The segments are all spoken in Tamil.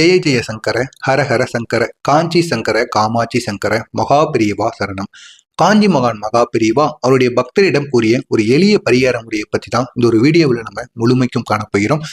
ஜெய ஜெய சங்கர ஹர ஹர சங்கர காஞ்சி சங்கர காமாட்சி சங்கர மகாபிரியவா சரணம். காஞ்சி மகான் மகாபிரிவா அவருடைய பக்தரிடம் கூறிய ஒரு எளிய பரிகார முறையை பத்தி தான் இந்த ஒரு வீடியோவில் நம்ம முழுமைக்கும் காணப்போகிறோம்.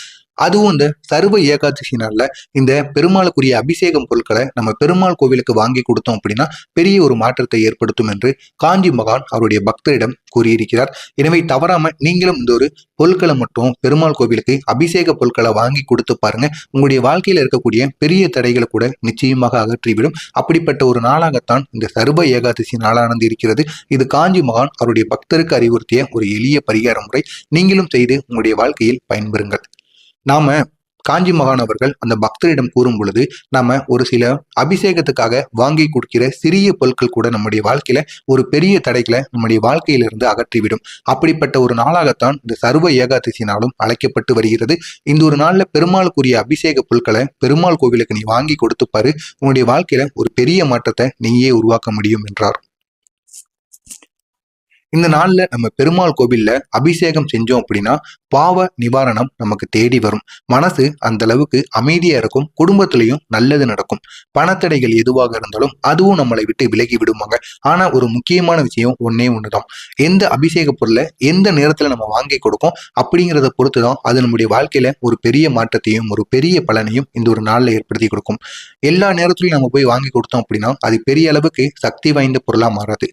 அதுவும் இந்த சர்வ ஏகாதசி நாளில் இந்த பெருமாளுக்குரிய அபிஷேகம் பொருட்களை நம்ம பெருமாள் கோவிலுக்கு வாங்கி கொடுத்தோம் அப்படின்னா பெரிய ஒரு மாற்றத்தை ஏற்படுத்தும் என்று காஞ்சி மகான் அவருடைய பக்தரிடம் கூறியிருக்கிறார். எனவே தவறாம நீங்களும் இந்த ஒரு பொருட்களை மட்டும் பெருமாள் கோவிலுக்கு அபிஷேக பொருட்களை வாங்கி கொடுத்து பாருங்க. உங்களுடைய வாழ்க்கையில் இருக்கக்கூடிய பெரிய தடைகளை கூட நிச்சயமாக அகற்றிவிடும். அப்படிப்பட்ட ஒரு நாளாகத்தான் இந்த சர்வ ஏகாதசி நாளானது இருக்கிறது. இது காஞ்சி மகான் அவருடைய பக்தருக்கு அறிவுறுத்திய ஒரு எளிய பரிகார முறை. நீங்களும் செய்து உங்களுடைய வாழ்க்கையில் பயன்பெறுங்கள். நாம காஞ்சி மகான் அவர்கள் அந்த பக்தரிடம் கூறும் பொழுது நாம ஒரு சில அபிஷேகத்துக்காக வாங்கி கொடுக்கிற சிறிய பொருட்கள் கூட நம்முடைய வாழ்க்கையில ஒரு பெரிய தடைகளை நம்முடைய வாழ்க்கையிலிருந்து அகற்றிவிடும். அப்படிப்பட்ட ஒரு நாளாகத்தான் இந்த சர்வ ஏகாதசி நாளும் அழைக்கப்பட்டு வருகிறது. இந்த ஒரு நாள்ல பெருமாளுக்குரிய அபிஷேக பொருட்களை பெருமாள் கோவிலுக்கு நீ வாங்கி கொடுத்துப்பாரு உன்னுடைய வாழ்க்கையில ஒரு பெரிய மாற்றத்தை நீயே உருவாக்க முடியும் என்றார். இந்த நாள்ல நம்ம பெருமாள் கோவில்ல அபிஷேகம் செஞ்சோம் அப்படின்னா பாவ நிவாரணம் நமக்கு தேடி வரும். மனசு அந்த அளவுக்கு அமைதியா இருக்கும். குடும்பத்திலையும் நல்லது நடக்கும். பணத்தடைகள் எதுவாக இருந்தாலும் அதுவும் நம்மளை விட்டு விலகி விடுவாங்க ஆனா ஒரு முக்கியமான விஷயம் ஒன்னே ஒண்ணுதான். எந்த அபிஷேக பொருளை எந்த நேரத்துல நம்ம வாங்கி கொடுக்கும் அப்படிங்கிறத பொறுத்து தான் அது நம்முடைய வாழ்க்கையில ஒரு பெரிய மாற்றத்தையும் ஒரு பெரிய பலனையும் இந்த ஒரு நாள்ல ஏற்படுத்தி கொடுக்கும். எல்லா நேரத்திலையும் நம்ம போய் வாங்கி கொடுத்தோம் அப்படின்னா அது பெரிய அளவுக்கு சக்தி வாய்ந்த பொருளா மாறாது.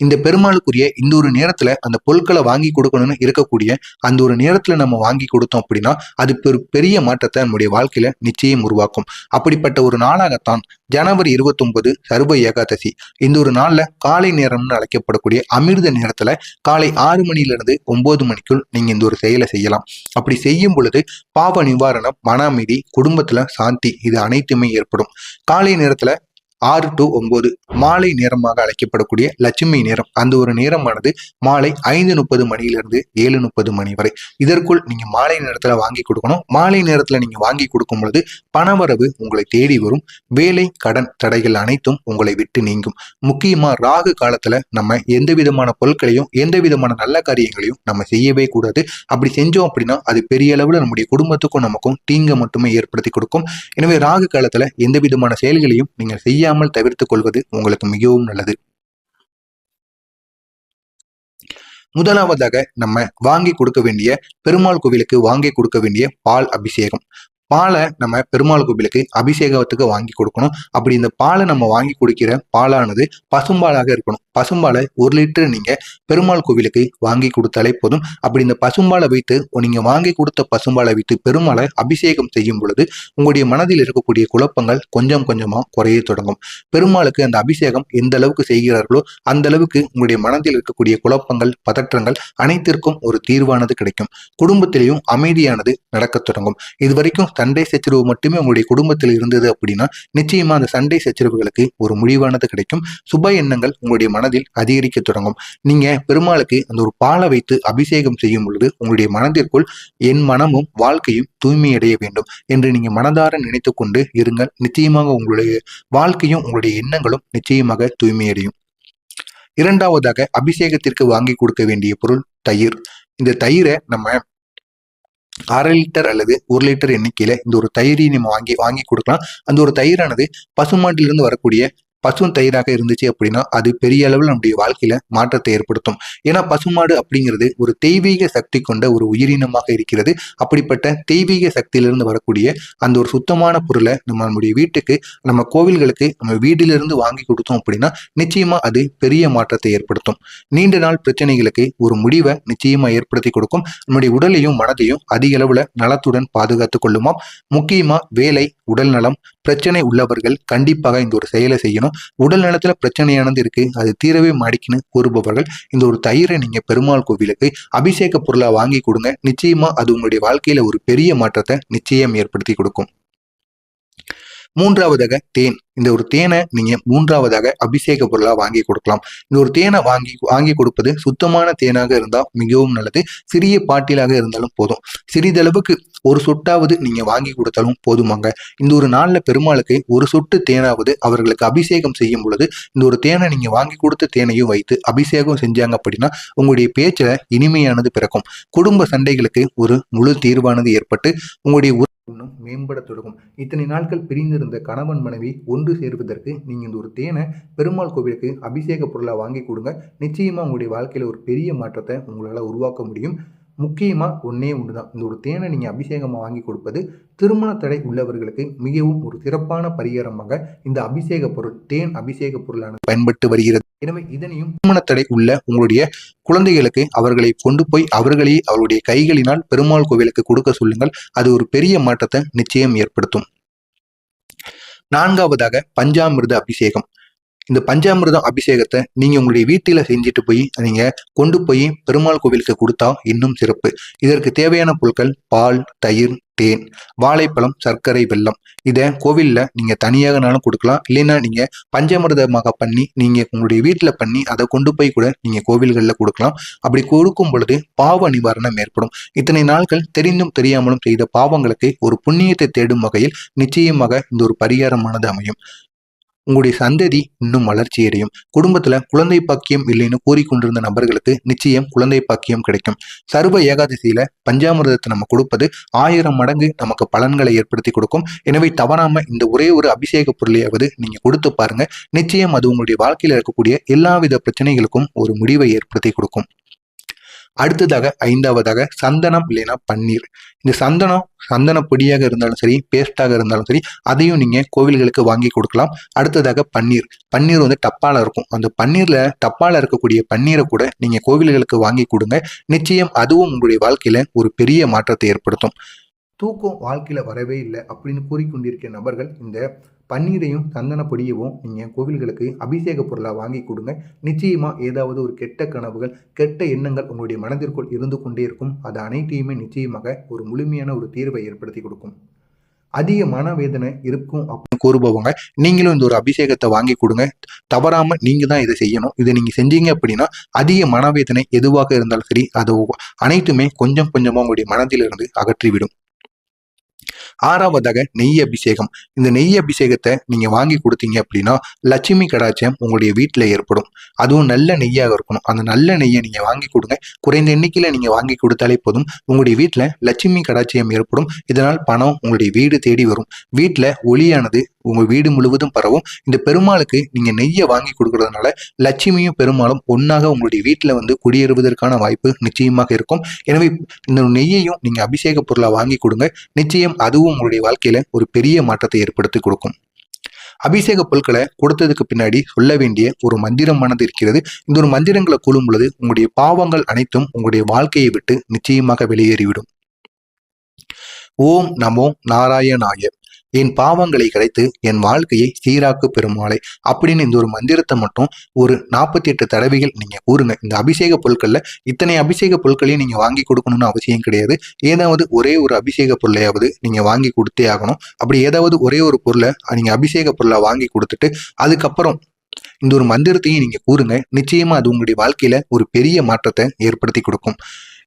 இந்த பெருமாளுக்குரிய இந்த ஒரு நேரத்துல அந்த பொருட்களை வாங்கி கொடுக்கணும்னு இருக்கக்கூடிய அந்த ஒரு நேரத்துல நம்ம வாங்கி கொடுத்தோம் அப்படின்னா அது பெரு பெரிய மாற்றத்தை நம்முடைய வாழ்க்கையில நிச்சயம் உருவாக்கும். அப்படிப்பட்ட ஒரு நாளாகத்தான் ஜனவரி இருபத்தி ஒன்பது சர்வ ஏகாதசி. இந்த ஒரு நாள்ல காலை நேரம்னு அழைக்கப்படக்கூடிய அமிர்த நேரத்துல காலை ஆறு மணில இருந்து ஒன்பது மணிக்குள் நீங்க இந்த ஒரு செயலை செய்யலாம். அப்படி செய்யும் பொழுது பாவ நிவாரணம் மன அமைதி குடும்பத்துல சாந்தி இது அனைத்துமே ஏற்படும். காலை நேரத்துல ஆறு டு ஒன்பது மாலை நேரமாக அழைக்கப்படக்கூடிய லட்சுமி நேரம். அந்த ஒரு நேரமானது மாலை ஐந்து முப்பது மணியிலிருந்து ஏழு முப்பது மணி வரை. இதற்குள் நீங்க மாலை நேரத்துல வாங்கி கொடுக்கணும். மாலை நேரத்துல நீங்க வாங்கி கொடுக்கும் பொழுது பணவரவு உங்களை தேடி வரும். வேலை கடன் தடைகள் அனைத்தும் உங்களை விட்டு நீங்கும். முக்கியமா ராகு காலத்துல நம்ம எந்த விதமான பொருட்களையும் எந்த விதமான நல்ல காரியங்களையும் நம்ம செய்யவே கூடாது. அப்படி செஞ்சோம் அப்படின்னா அது பெரிய அளவுல நம்முடைய குடும்பத்துக்கும் நமக்கும் தீங்க மட்டுமே ஏற்படுத்தி கொடுக்கும். எனவே ராகு காலத்துல எந்த விதமான செயல்களையும் நீங்க செய்ய தெரியாமல் தவிர்த்துக் கொள்வது உங்களுக்கு மிகவும் நல்லது. முதலாவதாக நம்ம வாங்கி கொடுக்க வேண்டிய பெருமாள் கோவிலுக்கு வாங்கி கொடுக்க வேண்டிய பால் அபிஷேகம். பாலை நம்ம பெருமாள் கோவிலுக்கு அபிஷேகத்துக்கு வாங்கி கொடுக்கணும். அப்படி இந்த பாலை நம்ம வாங்கி குடிக்கிற பாலானது பசும்பாலாக இருக்கணும். பசும்பாலை ஒரு லிட்டர் நீங்க பெருமாள் கோவிலுக்கு வாங்கி கொடுத்தாலே போதும். அப்படி இந்த பசும்பாலை வைத்து நீங்க வாங்கி கொடுத்த பசும்பாலை வைத்து பெருமாளை அபிஷேகம் செய்யும் பொழுது உங்களுடைய மனதில் இருக்கக்கூடிய குழப்பங்கள் கொஞ்சம் கொஞ்சமா குறைய தொடங்கும். பெருமாளுக்கு அந்த அபிஷேகம் எந்த அளவுக்கு செய்கிறார்களோ அந்த அளவுக்கு உங்களுடைய மனதில் இருக்கக்கூடிய குழப்பங்கள் பதற்றங்கள் அனைத்திற்கும் ஒரு தீர்வானது கிடைக்கும். குடும்பத்திலையும் அமைதியானது நடக்க தொடங்கும். இது வரைக்கும் சண்டை சச்சரவு மட்டுமே உங்களுடைய குடும்பத்தில் இருந்தது அப்படின்னா நிச்சயமா அந்த சண்டை சச்சரவுகளுக்கு ஒரு முடிவானது கிடைக்கும். சுப எண்ணங்கள் உங்களுடைய மனதில் அதிகரிக்க தொடங்கும். நீங்க பெருமாளுக்கு அந்த ஒரு பாலை வைத்து அபிஷேகம் செய்யும் பொழுது உங்களுடைய மனதிற்குள் என் மனமும் வாழ்க்கையும் தூய்மையடைய வேண்டும் என்று நீங்க மனதார நினைத்து கொண்டு இருங்கள். நிச்சயமாக உங்களுடைய வாழ்க்கையும் உங்களுடைய எண்ணங்களும் நிச்சயமாக தூய்மையடையும். இரண்டாவதாக அபிஷேகத்திற்கு வாங்கி கொடுக்க வேண்டிய பொருள் தயிர். இந்த தயிரை நம்ம அரை லிட்டர் அல்லது ஒரு லிட்டர் எண்ணிக்கையில இந்த ஒரு தயிரை நம்ம வாங்கி வாங்கி கொடுக்கலாம். அந்த ஒரு தயிரானது பசுமாட்டிலிருந்து வரக்கூடிய பசும் தயிராக இருந்துச்சு அப்படின்னா அது பெரிய அளவில் நம்முடைய வாழ்க்கையில மாற்றத்தை ஏற்படுத்தும். ஏன்னா பசுமாடு அப்படிங்கிறது ஒரு தெய்வீக சக்தி கொண்ட ஒரு உயிரினமாக இருக்கிறது. அப்படிப்பட்ட தெய்வீக சக்தியிலிருந்து வரக்கூடிய அந்த ஒரு சுத்தமான பொருளை நம்ம நம்முடைய வீட்டுக்கு நம்ம கோவில்களுக்கு நம்ம வீட்டிலிருந்து வாங்கி கொடுத்தோம் அப்படின்னா நிச்சயமா அது பெரிய மாற்றத்தை ஏற்படுத்தும். நீண்ட நாள் பிரச்சனைகளுக்கு ஒரு முடிவை நிச்சயமா ஏற்படுத்தி கொடுக்கும். நம்முடைய உடலையும் மனதையும் அதிக அளவுல நலத்துடன் பாதுகாத்துக் கொள்ளுமாம். முக்கியமா வேலை உடல் நலம் பிரச்சனை உள்ளவர்கள் கண்டிப்பாக இந்த ஒரு செயலை செய்யணும். உடல் நலத்துல பிரச்சனையானது இருக்கு. அது தீரவே மாடிக்குன்னு கூறுபவர்கள் இந்த ஒரு தயிரை நீங்க பெருமாள் கோவிலுக்கு அபிஷேக பொருளா வாங்கி கொடுங்க. நிச்சயமா அது உங்களுடைய வாழ்க்கையில ஒரு பெரிய மாற்றத்தை நிச்சயம் ஏற்படுத்தி கொடுக்கும். மூன்றாவதாக தேன். இந்த ஒரு தேனை நீங்க மூன்றாவதாக அபிஷேக பொருளா வாங்கி கொடுக்கலாம். இந்த ஒரு தேனை வாங்கி வாங்கி கொடுப்பது சுத்தமான தேனாக இருந்தால் மிகவும் நல்லது. சிறிய பாட்டிலாக இருந்தாலும் போதும். சிறிதளவுக்கு ஒரு சொட்டாவது நீங்க வாங்கி கொடுத்தாலும் போதுமாங்க. இந்த ஒரு நாளில் பெருமாளுக்கு ஒரு சொட்டு தேனாவது அவர்களுக்கு அபிஷேகம் செய்யும் பொழுது இந்த ஒரு தேனை நீங்க வாங்கி கொடுத்த தேனையும் வைத்து அபிஷேகம் செஞ்சாங்க அப்படின்னா உங்களுடைய பேச்சில் இனிமையானது பிறக்கும். குடும்ப சண்டைகளுக்கு ஒரு முழு தீர்வானது ஏற்பட்டு உங்களுடைய இன்னும் மேம்பட தொடங்கும். இத்தனை நாட்கள் பிரிந்திருந்த கணவன் மனைவி ஒன்று சேர்வதற்கு நீங்கள் இந்த ஒரு தேனை பெருமாள் கோவிலுக்கு அபிஷேக பொருளாக வாங்கி கொடுங்க. நிச்சயமாக உங்களுடைய வாழ்க்கையில் ஒரு பெரிய மாற்றத்தை உங்களால் உருவாக்க முடியும். முக்கியமாக ஒன்றே ஒன்று தான் இந்த ஒரு தேனை நீங்கள் அபிஷேகமாக வாங்கி கொடுப்பது திருமண தடை உள்ளவர்களுக்கு மிகவும் ஒரு சிறப்பான பரிகாரமாக இந்த அபிஷேக பொருள் தேன் அபிஷேக பொருளானது பயன்பட்டு வருகிறது. எனவே இதனையும் திருமண தடை உள்ள உங்களுடைய குழந்தைகளுக்கு அவர்களை கொண்டு போய் அவர்களே அவருடைய கைகளினால் பெருமாள் கோவிலுக்கு கொடுக்க சொல்லுங்கள். அது ஒரு பெரிய மாற்றத்தை நிச்சயம் ஏற்படுத்தும். நான்காவதாக பஞ்சாமிர்த அபிஷேகம். இந்த பஞ்சாமிர்தம் அபிஷேகத்தை நீங்கள் உங்களுடைய வீட்டில் செஞ்சுட்டு போய் நீங்கள் கொண்டு போய் பெருமாள் கோவிலுக்கு கொடுத்தா இன்னும் சிறப்பு. இதற்கு தேவையான பொருட்கள் பால் தயிர் தேன் வாழைப்பழம் சர்க்கரை வெல்லம். இதை கோவிலில் நீங்கள் தனியாகனாலும் கொடுக்கலாம். இல்லைன்னா நீங்கள் பஞ்சமிரதமாக பண்ணி நீங்கள் உங்களுடைய வீட்டில் பண்ணி அதை கொண்டு போய் கூட நீங்கள் கோவில்களில் கொடுக்கலாம். அப்படி கொடுக்கும் பொழுது பாவ நிவாரணம் ஏற்படும். இத்தனை நாட்கள் தெரிந்தும் தெரியாமலும் செய்த பாவங்களுக்கு ஒரு புண்ணியத்தை தேடும் வகையில் நிச்சயமாக இந்த ஒரு பரிகாரமானது அமையும். உங்களுடைய சந்ததி இன்னும் வளர்ச்சி அடையும். குடும்பத்துல குழந்தை பாக்கியம் இல்லைன்னு கூறிக்கொண்டிருந்த நபர்களுக்கு நிச்சயம் குழந்தை பாக்கியம் கிடைக்கும். சர்வ ஏகாதசியில பஞ்சாமிரதத்தை நம்ம கொடுப்பது ஆயிரம் மடங்கு நமக்கு பலன்களை ஏற்படுத்தி கொடுக்கும். எனவே தவறாம இந்த ஒரே ஒரு அபிஷேக பொருளையாவது நீங்க கொடுத்து பாருங்க. நிச்சயம் அது உங்களுடைய வாழ்க்கையில் இருக்கக்கூடிய எல்லாவித பிரச்சனைகளுக்கும் ஒரு முடிவை ஏற்படுத்தி கொடுக்கும். அடுத்ததாக ஐந்தாவதாக சந்தனம் இல்லைன்னா பன்னீர். இந்த சந்தனம் சந்தன பொடியாக இருந்தாலும் சரி பேஸ்டாக இருந்தாலும் சரி அதையும் நீங்கள் கோவில்களுக்கு வாங்கி கொடுக்கலாம். அடுத்ததாக பன்னீர். பன்னீர் வந்து டப்பாவில் இருக்கும். அந்த பன்னீரில் டப்பாவில் இருக்கக்கூடிய பன்னீரை கூட நீங்கள் கோவில்களுக்கு வாங்கி கொடுங்க. நிச்சயம் அதுவும் உங்களுடைய வாழ்க்கையில் ஒரு பெரிய மாற்றத்தை ஏற்படுத்தும். தூக்கம் வாழ்க்கையில் வரவே இல்லை அப்படின்னு கூறிக்கொண்டிருக்கிற நபர்கள் இந்த பன்னீரையும் சந்தன பொடியவும் நீங்கள் கோவில்களுக்கு அபிஷேக பொருளாக வாங்கி கொடுங்க. நிச்சயமாக ஏதாவது ஒரு கெட்ட கனவுகள் கெட்ட எண்ணங்கள் உங்களுடைய மனதிற்குள் இருந்து கொண்டே இருக்கும். அது அனைத்தையுமே நிச்சயமாக ஒரு முழுமையான ஒரு தீர்வை ஏற்படுத்தி கொடுக்கும். அதிக மனவேதனை இருக்கும் அப்படின்னு கூறுபவங்க நீங்களும் இந்த ஒரு அபிஷேகத்தை வாங்கி கொடுங்க. தவறாம நீங்க தான் இதை செய்யணும். இதை நீங்க செஞ்சீங்க அப்படின்னா அதிக மனவேதனை எதுவாக இருந்தாலும் சரி அது அனைத்துமே கொஞ்சம் கொஞ்சமாக உங்களுடைய மனதிலிருந்து அகற்றிவிடும். ஆறாவதாக நெய் அபிஷேகம். இந்த நெய் அபிஷேகத்தை நீங்க வாங்கி கொடுத்தீங்க அப்படின்னா லட்சுமி கடாச்சியம் உங்களுடைய வீட்டில் ஏற்படும். அதுவும் நல்ல நெய்யாக இருக்கணும். அந்த நல்ல நெய்யை நீங்க வாங்கி கொடுங்க. குறைந்த எண்ணிக்கையில் நீங்க வாங்கி கொடுத்தாலே போதும். உங்களுடைய வீட்டில் லட்சுமி கடாச்சியம் ஏற்படும். இதனால் பணம் உங்களுடைய வீடு தேடி வரும். வீட்டில் ஒளியானது உங்க வீடு முழுவதும் பரவும். இந்த பெருமாளுக்கு நீங்க நெய்யை வாங்கி கொடுக்கறதுனால லட்சுமியும் பெருமாளும் ஒன்னாக உங்களுடைய வீட்டில் வந்து குடியேறுவதற்கான வாய்ப்பு நிச்சயமாக இருக்கும். எனவே இந்த நெய்யையும் நீங்க அபிஷேக பொருளை வாங்கி கொடுங்க. நிச்சயம் அதுவும் உங்களுடைய வாழ்க்கையில ஒரு பெரிய மாற்றத்தை ஏற்படுத்தி கொடுக்கும். அபிஷேக பொருட்களை கொடுத்ததுக்கு பின்னாடி சொல்ல வேண்டிய ஒரு மந்திரமானது இருக்கிறது. இந்த ஒரு மந்திரங்களை கூறும் பொழுது உங்களுடைய பாவங்கள் அனைத்தும் உங்களுடைய வாழ்க்கையை விட்டு நிச்சயமாக வெளியேறிவிடும். ஓம் நமோ நாராயணாய. என் பாவங்களை கிடைத்து என் வாழ்க்கையை சீராக்கு பெருமாளை அப்படின்னு இந்த ஒரு மந்திரத்தை மட்டும் ஒரு நாற்பத்தி எட்டு தடவைகள் நீங்க கூறுங்க. இந்த அபிஷேக பொருட்கள்ல இத்தனை அபிஷேக பொருட்களையும் நீங்க வாங்கி கொடுக்கணும்னு அவசியம் கிடையாது. ஏதாவது ஒரே ஒரு அபிஷேக பொருளையாவது நீங்க வாங்கி கொடுத்தே ஆகணும். அப்படி ஏதாவது ஒரே ஒரு பொருளை நீங்க அபிஷேக பொருளை வாங்கி கொடுத்துட்டு அதுக்கப்புறம் இந்த ஒரு மந்திரத்தையும் நீங்க கூறுங்க. நிச்சயமா அது உங்களுடைய வாழ்க்கையில ஒரு பெரிய மாற்றத்தை ஏற்படுத்தி கொடுக்கும்.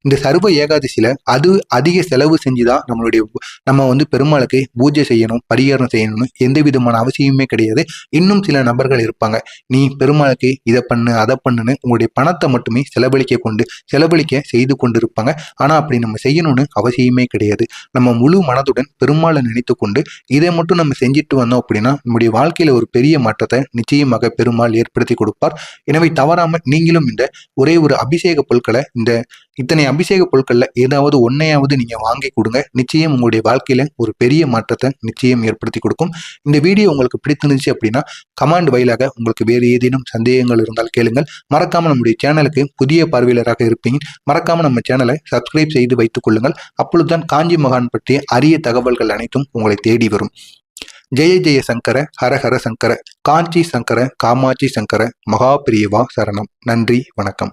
இந்த சர்வ ஏகாதசியில அது அதிக செலவு செஞ்சுதான் நம்மளுடைய நம்ம வந்து பெருமாளுக்கு பூஜை செய்யணும் பரிகாரம் செய்யணும்னு எந்த விதமான அவசியமே கிடையாது. இன்னும் சில நபர்கள் இருப்பாங்க. நீ பெருமாளுக்கு இதை பண்ணு அதை பண்ணுன்னு உங்களுடைய பணத்தை மட்டுமே செலவழிக்க கொண்டு செலவழிக்க செய்து கொண்டு இருப்பாங்க ஆனா அப்படி நம்ம செய்யணும்னு அவசியமே கிடையாது. நம்ம முழு மனதுடன் பெருமாளை நினைத்து கொண்டு இதை மட்டும் நம்ம செஞ்சுட்டு வந்தோம் அப்படின்னா நம்முடைய வாழ்க்கையில ஒரு பெரிய மாற்றத்தை நிச்சயமாக பெருமாள் ஏற்படுத்தி கொடுப்பார். எனவே தவறாம நீங்களும் இந்த ஒரே ஒரு அபிஷேக பொருட்களை இந்த இத்தனை அபிஷேக பொருட்களில் ஏதாவது ஒன்னையாவது நீங்கள் வாங்கி கொடுங்க. நிச்சயம் உங்களுடைய வாழ்க்கையில் ஒரு பெரிய மாற்றத்தை நிச்சயம் ஏற்படுத்தி கொடுக்கும். இந்த வீடியோ உங்களுக்கு பிடித்திருந்துச்சு அப்படின்னா கமாண்ட் வயலாக உங்களுக்கு வேறு ஏதேனும் சந்தேகங்கள் இருந்தால் கேளுங்கள். மறக்காமல் நம்முடைய சேனலுக்கு புதிய பார்வையாளராக இருப்பீங்க. மறக்காமல் நம்ம சேனலை சப்ஸ்கிரைப் செய்து வைத்துக் கொள்ளுங்கள். அப்பொழுதுதான் காஞ்சி மகான் பற்றிய அரிய தகவல்கள் அனைத்தும் உங்களை தேடி வரும். ஜெய ஜெய சங்கர ஹர ஹர சங்கர காஞ்சி சங்கர காமாட்சி சங்கர மகாபிரியவா சரணம். நன்றி வணக்கம்.